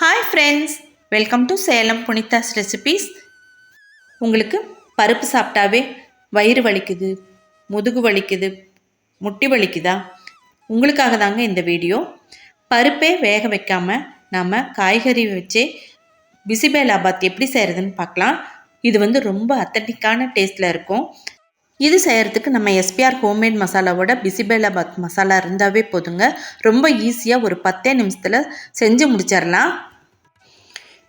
Hi friends welcome to Salem Punitha's recipes உங்களுக்கு பருப்பு சாப்பிட்டாவே வயிறு வலிக்குது முதுகு வலிக்குது முட்டி வலிக்குதா? உங்களுக்காக தாங்க இந்த வீடியோ. பருப்பே வேக வைக்காமல் நாம் காய்கறி வச்சே பிசிபேலாபாத் எப்படி செய்கிறதுன்னு பார்க்கலாம். இது வந்து ரொம்ப அத்தட்டிக்கான டேஸ்ட்டில் இருக்கும். இது செய்கிறதுக்கு நம்ம எஸ்பிஆர் ஹோம்மேட் மசாலாவோட பிசிபேலாபாத் மசாலா இருந்தாவே போதுங்க. ரொம்ப ஈஸியாக ஒரு பத்தே நிமிஷத்தில் செஞ்சு முடிச்சிடலாம்.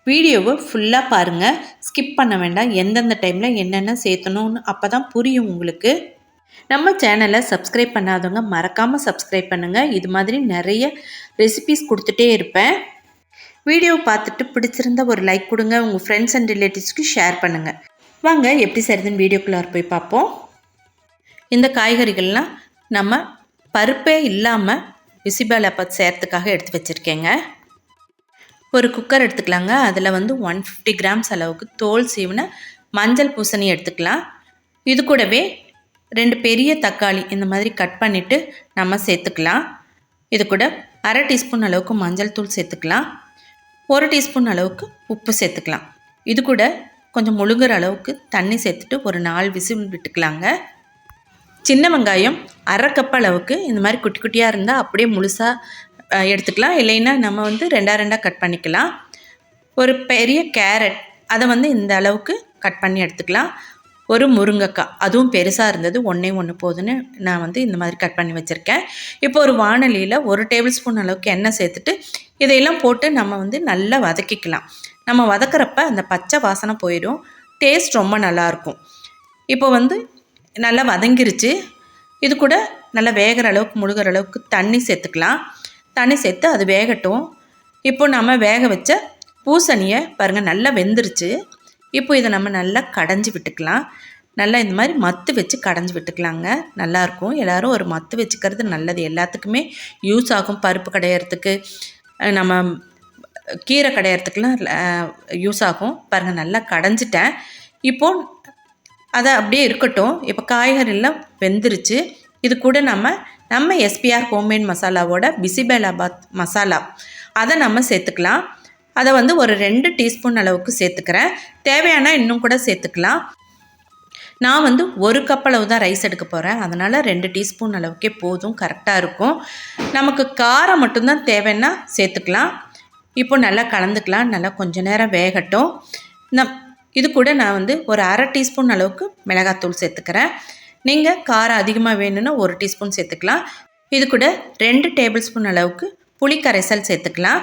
வீடியோவை ஃபுல்லாக பாருங்கள் ஸ்கிப் பண்ண வேண்டாம். எந்தெந்த டைமில் என்னென்ன சேர்த்தணும்னு அப்போ தான் புரியும் உங்களுக்கு. நம்ம சேனலை சப்ஸ்கிரைப் பண்ணாதவங்க மறக்காமல் சப்ஸ்கிரைப் பண்ணுங்கள் இது மாதிரி நிறைய ரெசிபீஸ் கொடுத்துட்டே இருப்பேன். வீடியோ பார்த்துட்டு பிடிச்சிருந்தா ஒரு லைக் கொடுங்க. உங்கள் ஃப்ரெண்ட்ஸ் அண்ட் ரிலேட்டிவ்ஸ்க்கு ஷேர் பண்ணுங்கள் வாங்க எப்படி செய்கிறதுன்னு வீடியோக்குள்ளார போய் பார்ப்போம். இந்த காய்கறிகள்லாம் நம்ம பருப்பே இல்லாமல் பிசிபேலாபாத் செய்கிறதுக்காக எடுத்து வச்சுருக்கேங்க. ஒரு குக்கர் எடுத்துக்கலாங்க. அதில் வந்து ஒன் ஃபிஃப்டி கிராம்ஸ் அளவுக்கு தோல் சீவின மஞ்சள் பூசணி எடுத்துக்கலாம். இது கூடவே ரெண்டு பெரிய தக்காளி இந்த மாதிரி கட் பண்ணிவிட்டு நம்ம சேர்த்துக்கலாம். இது கூட அரை டீஸ்பூன் அளவுக்கு மஞ்சள் தூள் சேர்த்துக்கலாம். ஒரு டீஸ்பூன் அளவுக்கு உப்பு சேர்த்துக்கலாம். இது கூட கொஞ்சம் முழுங்குற அளவுக்கு தண்ணி சேர்த்துட்டு ஒரு நாலு விசில் விட்டுக்கலாங்க. சின்ன வெங்காயம் அரை கப் அளவுக்கு இந்த மாதிரி குட்டி குட்டியாக இருந்தால் அப்படியே முழுசாக எடுத்துக்கலாம். இல்லைன்னா நம்ம வந்து ரெண்டாக ரெண்டாக கட் பண்ணிக்கலாம். ஒரு பெரிய கேரட் அதை வந்து இந்த அளவுக்கு கட் பண்ணி எடுத்துக்கலாம். ஒரு முருங்கைக்காய் அதுவும் பெருசாக இருந்தது ஒன்றே ஒன்று போதுன்னு நான் வந்து இந்த மாதிரி கட் பண்ணி வச்சுருக்கேன். இப்போ ஒரு வானொலியில் ஒரு டேபிள் ஸ்பூன் அளவுக்கு எண்ணெய் சேர்த்துட்டு இதையெல்லாம் போட்டு நம்ம வந்து நல்லா வதக்கிக்கலாம். நம்ம வதக்கிறப்ப அந்த பச்சை வாசனை போயிடும். டேஸ்ட் ரொம்ப நல்லாயிருக்கும் இப்போ வந்து நல்லா வதங்கிருச்சு. இது கூட நல்லா வேகிற அளவுக்கு முழுகிற அளவுக்கு தண்ணி சேர்த்துக்கலாம். தண்ணி சேர்த்து அது வேகட்டும். இப்போ நம்ம வேக வச்ச பூசணியை பாருங்கள் நல்லா வெந்துருச்சு. இப்போ இதை நம்ம நல்லா கடைஞ்சி விட்டுக்கலாம். நல்லா இந்த மாதிரி மத்து வச்சு கடைஞ்சி விட்டுக்கலாங்க. நல்லாயிருக்கும் எல்லோரும் ஒரு மத்து வச்சுக்கிறது நல்லது. எல்லாத்துக்குமே யூஸ் ஆகும். பருப்பு கடையிறதுக்கு நம்ம கீரை கடையிறதுக்கெலாம் யூஸ் ஆகும். பாருங்கள் நல்லா கடைஞ்சிட்டேன். இப்போது அதை அப்படியே இருக்கட்டும். இப்போ காய்கறிலாம் வெந்துருச்சு. இது கூட நம்ம நம்ம எஸ்பிஆர் ஹோம்மேட் மசாலாவோட பிசிபேலாபாத் மசாலா அதை நம்ம சேர்த்துக்கலாம். அதை வந்து ஒரு ரெண்டு டீஸ்பூன் அளவுக்கு சேர்த்துக்கிறேன். தேவையான இன்னும் கூட சேர்த்துக்கலாம். நான் வந்து ஒரு கப் அளவு தான் ரைஸ் எடுக்க போகிறேன் அதனால் ரெண்டு டீஸ்பூன் அளவுக்கே போதும் கரெக்டாக இருக்கும். நமக்கு காரம் மட்டும்தான் தேவைன்னா சேர்த்துக்கலாம். இப்போ நல்லா கலந்துக்கலாம். நல்லா கொஞ்ச நேரம் வேகட்டும். நம் இது கூட நான் வந்து ஒரு அரை டீஸ்பூன் அளவுக்கு மிளகாத்தூள் சேர்த்துக்கிறேன். நீங்கள் காரம் அதிகமாக வேணும்னா ஒரு டீஸ்பூன் சேர்த்துக்கலாம். இது கூட ரெண்டு டேபிள் ஸ்பூன் அளவுக்கு புளி கரைசல் சேர்த்துக்கலாம்.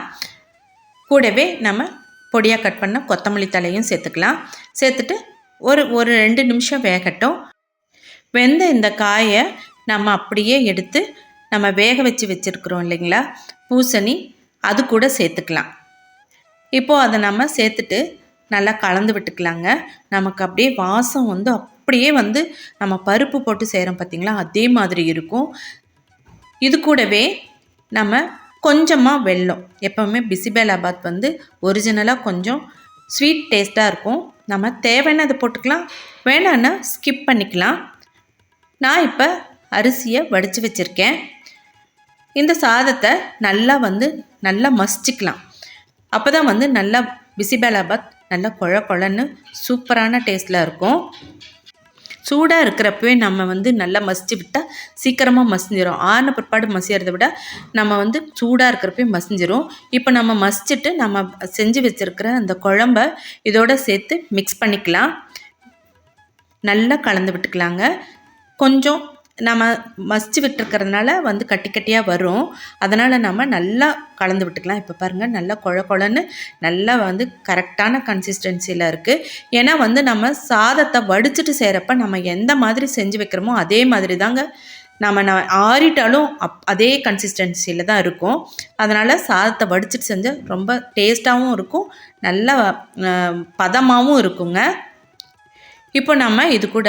கூடவே நம்ம பொடியாக கட் பண்ண கொத்தமல்லி தலையும் சேர்த்துக்கலாம். சேர்த்துட்டு ஒரு ஒரு ரெண்டு நிமிஷம் வேகட்டும். வெந்த இந்த காயை நம்ம அப்படியே எடுத்து நம்ம வேக வச்சு வச்சுருக்குறோம் இல்லைங்களா? பூசணி அது கூட சேர்த்துக்கலாம். இப்போது அதை நம்ம சேர்த்துட்டு நல்லா கலந்து விட்டுக்கலாங்க. நமக்கு அப்படியே வாசம் வந்து அப்படியே வந்து நம்ம பருப்பு போட்டு செய்கிறோம் பார்த்திங்களா அதே மாதிரி இருக்கும். இது கூடவே நம்ம கொஞ்சமாக வெல்லம். எப்போவுமே பிசிபேலாபாத் வந்து ஒரிஜினலாக கொஞ்சம் ஸ்வீட் டேஸ்ட்டாக இருக்கும். நம்ம தேவைன்னு அதை போட்டுக்கலாம். வேணான்னா ஸ்கிப் பண்ணிக்கலாம். நான் இப்போ அரிசியை வடித்து வச்சுருக்கேன். இந்த சாதத்தை நல்லா வந்து நல்லா மசிச்சிக்கலாம். அப்போ தான் வந்து நல்லா பிசிபேலாபாத் நல்லா குழ குழன்னு சூப்பரான டேஸ்ட்டில் இருக்கும். சூடாக இருக்கிறப்பவே நம்ம வந்து நல்லா மசிச்சு விட்டால் சீக்கிரமாக மசிஞ்சிடும் ஆன பிற்பாடு மசியறதை விட நம்ம வந்து சூடாக இருக்கிறப்பவே மசிஞ்சிரும். இப்போ நம்ம மசிச்சுட்டு நம்ம செஞ்சு வச்சுருக்கிற அந்த குழம்ப இதோட சேர்த்து மிக்ஸ் பண்ணிக்கலாம். நல்லா கலந்து விட்டுக்கலாங்க. கொஞ்சம் நம்ம மசிச்சு விட்டுருக்கிறதுனால வந்து கட்டி கட்டியாக வரும். அதனால் நம்ம நல்லா கலந்து விட்டுக்கலாம். இப்போ பாருங்கள் நல்லா குழ குழன்னு நல்லா வந்து கரெக்டான கன்சிஸ்டன்சியில் இருக்குது ஏன்னா வந்து நம்ம சாதத்தை வடிச்சிட்டு செய்கிறப்ப நம்ம எந்த மாதிரி செஞ்சு வைக்கிறோமோ அதே மாதிரி தாங்க நம்ம ந ஆறிட்டாலும் அப் அதே கன்சிஸ்டன்சியில் தான் இருக்கும். அதனால் சாதத்தை வடிச்சிட்டு செஞ்சால் ரொம்ப டேஸ்ட்டாகவும் இருக்கும். நல்ல பதமாகவும் இருக்குங்க. இப்போ நம்ம இது கூட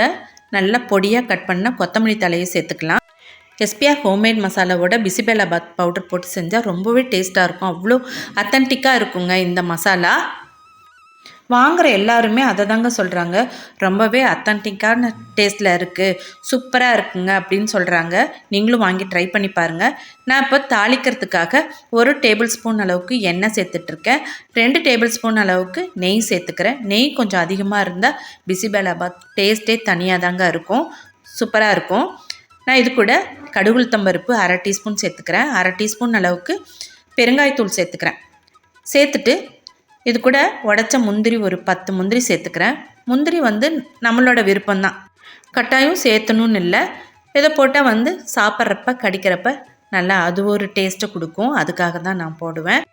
நல்லா பொடியாக கட் பண்ண கொத்தமல்லி தலையை சேர்த்துக்கலாம். எஸ்பிஆர் ஹோம்மேட் மசாலாவோட பிசிபேலாபாத் பவுடர் போட்டு செஞ்சால் ரொம்பவே டேஸ்ட்டாக இருக்கும். அவ்வளோ அத்தன்டிக்காக இருக்குங்க இந்த மசாலா வாங்குற எல்லாருமே அதை தாங்க சொல்கிறாங்க ரொம்பவே அத்தன்டிக்கான டேஸ்ட்டில் இருக்குது சூப்பராக இருக்குங்க அப்படின்னு சொல்கிறாங்க நீங்களும் வாங்கி ட்ரை பண்ணி பாருங்கள் நான் இப்போ தாளிக்கிறதுக்காக ஒரு டேபிள் ஸ்பூன் அளவுக்கு எண்ணெய் சேர்த்துட்ருக்கேன். ரெண்டு டேபிள் ஸ்பூன் அளவுக்கு நெய் சேர்த்துக்கிறேன். நெய் கொஞ்சம் அதிகமாக இருந்தால் பிசிபேலாபாத் டேஸ்ட்டே தனியாக தாங்க இருக்கும். சூப்பராக இருக்கும். நான் இது கூட கடுகுளுத்தம்பருப்பு அரை டீஸ்பூன் சேர்த்துக்கிறேன். அரை டீஸ்பூன் அளவுக்கு பெருங்காயத்தூள் சேர்த்துக்கிறேன். சேர்த்துட்டு இது கூட உடச்ச முந்திரி ஒரு பத்து முந்திரி சேர்த்துக்கிறேன். முந்திரி வந்து நம்மளோட விருப்பம்தான். கட்டாயம் சேர்த்தணும்னு இல்லை. இதை போட்டால் வந்து சாப்பிட்றப்ப கடிக்கிறப்ப நல்லா அது ஒரு டேஸ்ட்டை கொடுக்கும். அதுக்காக தான் நான் போடுவேன்.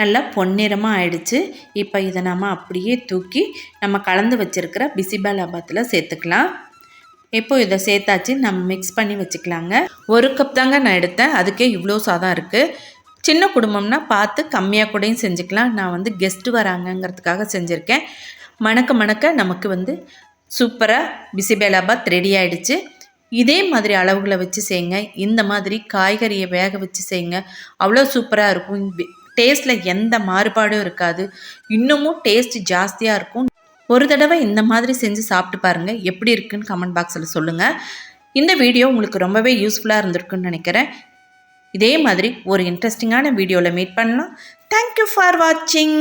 நல்லா பொன்னிறமாக ஆயிடுச்சு. இப்போ இதை நம்ம அப்படியே தூக்கி நம்ம கலந்து வச்சுருக்கிற பிசிபாலாபாத்தில் சேர்த்துக்கலாம். இப்போ இதை சேர்த்தாச்சு. நம்ம மிக்ஸ் பண்ணி வச்சுக்கலாங்க. ஒரு கப் தாங்க நான் எடுத்தேன். அதுக்கே இவ்வளோ சாதம் இருக்குது சின்ன குடும்பம்னா பார்த்து கம்மியாக கூடயும் செஞ்சுக்கலாம். நான் வந்து கெஸ்ட்டு வராங்கங்கிறதுக்காக செஞ்சுருக்கேன். மணக்க மணக்க நமக்கு வந்து சூப்பராக பிசிபேலாபாத் ரெடி ஆகிடுச்சு இதே மாதிரி அளவுகளை வச்சு செய்யுங்க இந்த மாதிரி காய்கறியை வேக வச்சு செய்யுங்க அவ்வளோ சூப்பராக இருக்கும். டேஸ்ட்டில் எந்த மாறுபாடும் இருக்காது. இன்னமும் டேஸ்ட் ஜாஸ்தியாக இருக்கும். ஒரு தடவை இந்த மாதிரி செஞ்சு சாப்பிட்டு பாருங்கள் எப்படி இருக்குன்னு கமெண்ட் பாக்ஸில் சொல்லுங்கள் இந்த வீடியோ உங்களுக்கு ரொம்பவே யூஸ்ஃபுல்லாக இருந்திருக்குன்னு நினைக்கிறேன். இதே மாதிரி ஒரு இன்ட்ரெஸ்டிங்கான வீடியோவில் மீட் பண்ணலாம். தேங்க்யூ ஃபார் வாட்சிங்